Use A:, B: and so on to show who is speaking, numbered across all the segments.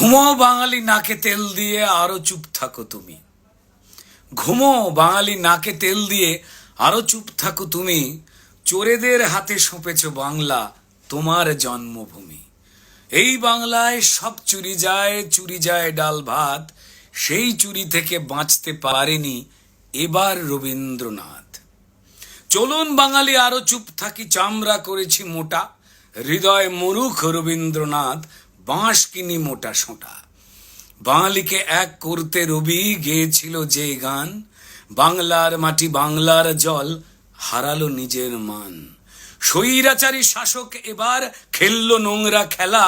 A: ঘুমো বাঙালি নাকে তেল দিয়ে আরও চুপ থাকো তুমি। ঘুমো বাঙালি নাকে তেল দিয়ে আরও চুপ থাকো তুমি। চোরেদের হাতে সঁপেছ বাংলা, তোমার জন্মভূমি। এই বাংলায় সব চুরি যায় চুরি যায় ডাল ভাত। সেই চুরি থেকে বাঁচতে পারেনি এবার রবীন্দ্রনাথ। চলুন বাঙালি আরও চুপ থাকি, চামড়া করেছি মোটা। হৃদয় মরুখ রবীন্দ্রনাথ। বাঁশ কিনি মোটা সোঁটা। বাঙালিকে এক করতে রবি গেয়েছিল যে গান, বাংলার মাটি বাংলার জল হারালো নিজের মান। স্বৈরাচারী শাসক এবার খেললো নোংরা খেলা,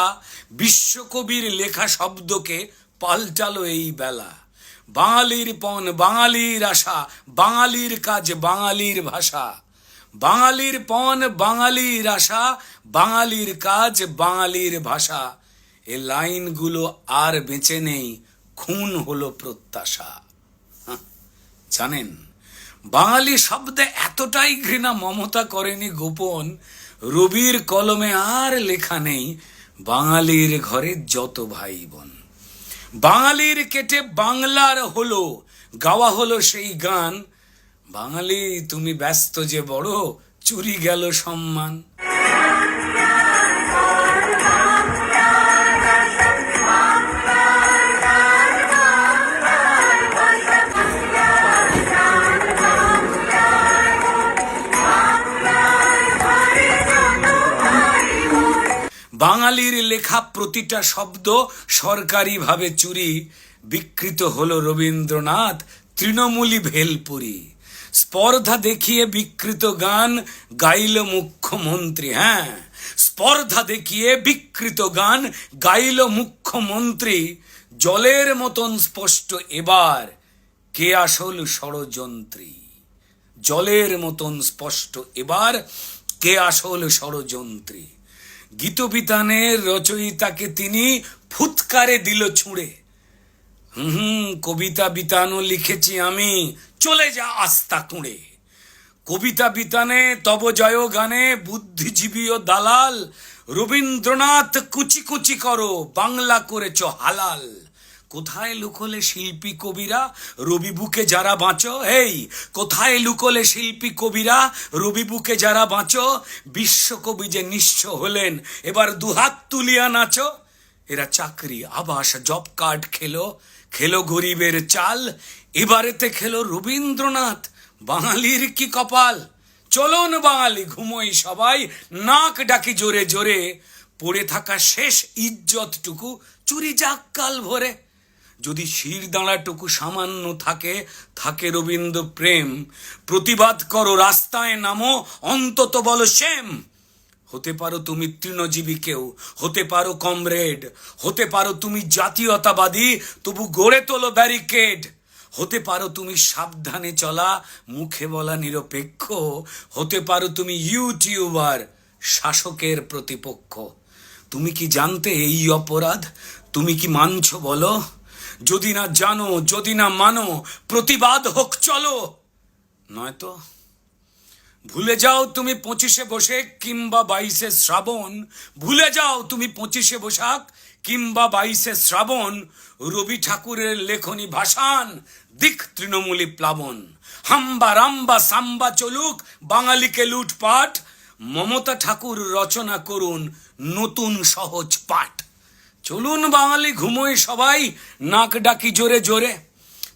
A: বিশ্বকবির লেখা শব্দকে পাল্টালো এই বেলা। বাঙালির পণ বাঙালির আশা বাঙালির কাজ বাঙালির ভাষা। বাঙালির পণ বাঙালির আশা বাঙালির কাজ বাঙালির ভাষা। এ লাইনগুলো আর বেঁচে নেই, খুন হলো প্রত্যাশা। জানেন, বাঙালি শব্দে এতটাই ঘৃণা মমতা করেনি গোপন, রবির কলমে আর লেখা নেই, বাঙালির ঘরে যত ভাই বোন। বাঙালির কেটে বাংলার হলো, গাওয়া হলো সেই গান। বাঙালি, তুমি ব্যস্ত যে বড়, চুরি গেল সম্মান। বাঙালির লেখা প্রতিটা শব্দ সরকারিভাবে চুরি, বিকৃত হল রবীন্দ্রনাথ তৃণমূলী ভেলপুরি। স্পর্ধা দেখিয়ে বিকৃত গান গাইল মুখ্যমন্ত্রী হ্যাঁ। স্পর্ধা দেখিয়ে বিকৃত গান গাইল মুখ্যমন্ত্রী। জলের মতন স্পষ্ট এবার কে আসল ষড়যন্ত্রী? জলের মতন স্পষ্ট এবার কে আসল ষড়যন্ত্রী? গীতবিতানের রচয়িতাকে তিনি ফুৎকারে দিল ছুঁড়ে। হুম কবিতা বিতানও লিখেছি আমি, চলে যা আস্তা কুঁড়ে। কবিতা বিতানে তব জয় গানে, বুদ্ধিজীবী ও দালাল, রবীন্দ্রনাথ কুচি কুচি করো, বাংলা করেছ হালাল। কোথায় লুকোলে শিল্পী কবিরা? রবি বুকে যারা বাঁচো এই কোথায় লুকোলে শিল্পী কবিরা? রবি বুকে যারা বাঁচো, বিশ্বকবি যে নিঃস্ব হলেন, এবার দুহাত তুলিয়া নাচো। এরা চাকরি, আবাস, জব কার্ড খেলো খেলো গরিবের চাল, এবারেতে খেলো রবীন্দ্রনাথ। বাঙালির কি কপাল? চলুন বাঙালি, ঘুমোই সবাই, নাক ডাকি জোরে জোরে। পড়ে থাকা শেষ ইজ্জতটুকু, চুরি যাক কাল ভরে। যদি শির দাঁড়াটুকু সামান্য থাকে থাকে রবীন্দ্র প্রেম। প্রতিবাদ করো, রাস্তায় নামো, অন্তত বলো সেম হতে পারো তুমি তৃণজীবী কেউ, হতে পারো কমরেড, হতে পারো তুমি জাতীয়তাবাদী, তবু গড়ে তোলো ব্যারিকেড। হতে পারো তুমি সাবধানে চলা, মুখে বলা নিরপেক্ষ। হতে পারো তুমি ইউটিউবার, শাসকের প্রতিপক্ষ। তুমি কি জানতে এই অপরাধ? তুমি কি মানছ বলো? যদি না জানো, যদি না মানো, প্রতিবাদ হোক, চলো। নয়তো ভুলে যাও তুমি পঁচিশে বসে কিংবা বাইশে শ্রাবণ। ভুলে যাও তুমি পঁচিশে বৈশাখ কিংবা বাইশে শ্রাবণ। রবি ঠাকুরের লেখনী ভাষান দিক তৃণমূলী প্লাবন। হাম্বা রাম্বা সাম্বা চলুক, বাঙালিকে লুটপাট। মমতা ঠাকুর রচনা করুন নতুন সহজ পাঠ। চলুন বাঙালি ঘুমোই সবাই, নাক ডাকি জোরে জোরে।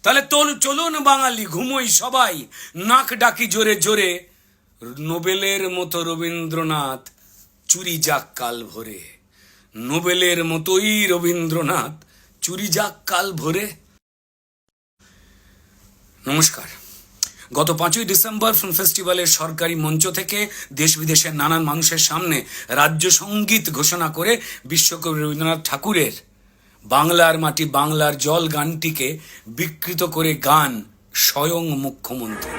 A: তাহলে তোল, চলুন বাঙালি ঘুমোই সবাই, নাক ডাকি জোরে জোরে। নোবেলের মতো রবীন্দ্রনাথ, চুরি যাক কাল ভরে। নোবেলের মতোই রবীন্দ্রনাথ, চুরি যাক কাল ভরে। নমস্কার। গত পাঁচই ডিসেম্বর ফিল্ম ফেস্টিভ্যালের সরকারি মঞ্চ থেকে দেশ বিদেশের নানান মানুষের সামনে রাজ্য সংগীত ঘোষণা করে বিশ্বকবি রবীন্দ্রনাথ ঠাকুরের বাংলার মাটি বাংলার জল গানটিকে বিকৃত করে গান স্বয়ং মুখ্যমন্ত্রী।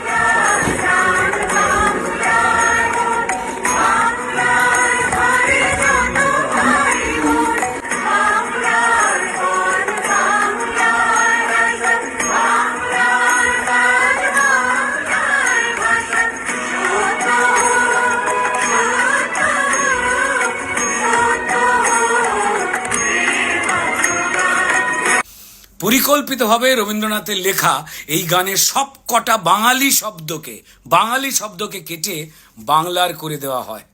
A: পরিকল্পিতভাবে রবীন্দ্রনাথের লেখা এই গানের সব কটা বাঙালি শব্দকে বাঙালি শব্দকে কেটে বাংলার করে দেওয়া হয়।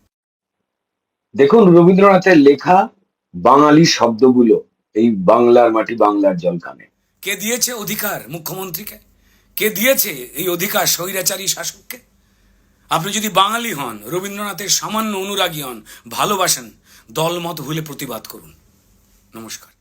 B: দেখুন রবীন্দ্রনাথের লেখা বাঙালি শব্দগুলো এই বাংলার মাটি বাংলার জল কানে
A: কে দিয়েছে অধিকার মুখ্যমন্ত্রীকে? কে দিয়েছে এই অধিকার স্বৈরাচারী শাসককে? আপনি যদি বাঙালি হন রবীন্দ্রনাথের সামান্য অনুরাগী হন ভালোবাসেন দলমত ভুলে প্রতিবাদ করুন। নমস্কার।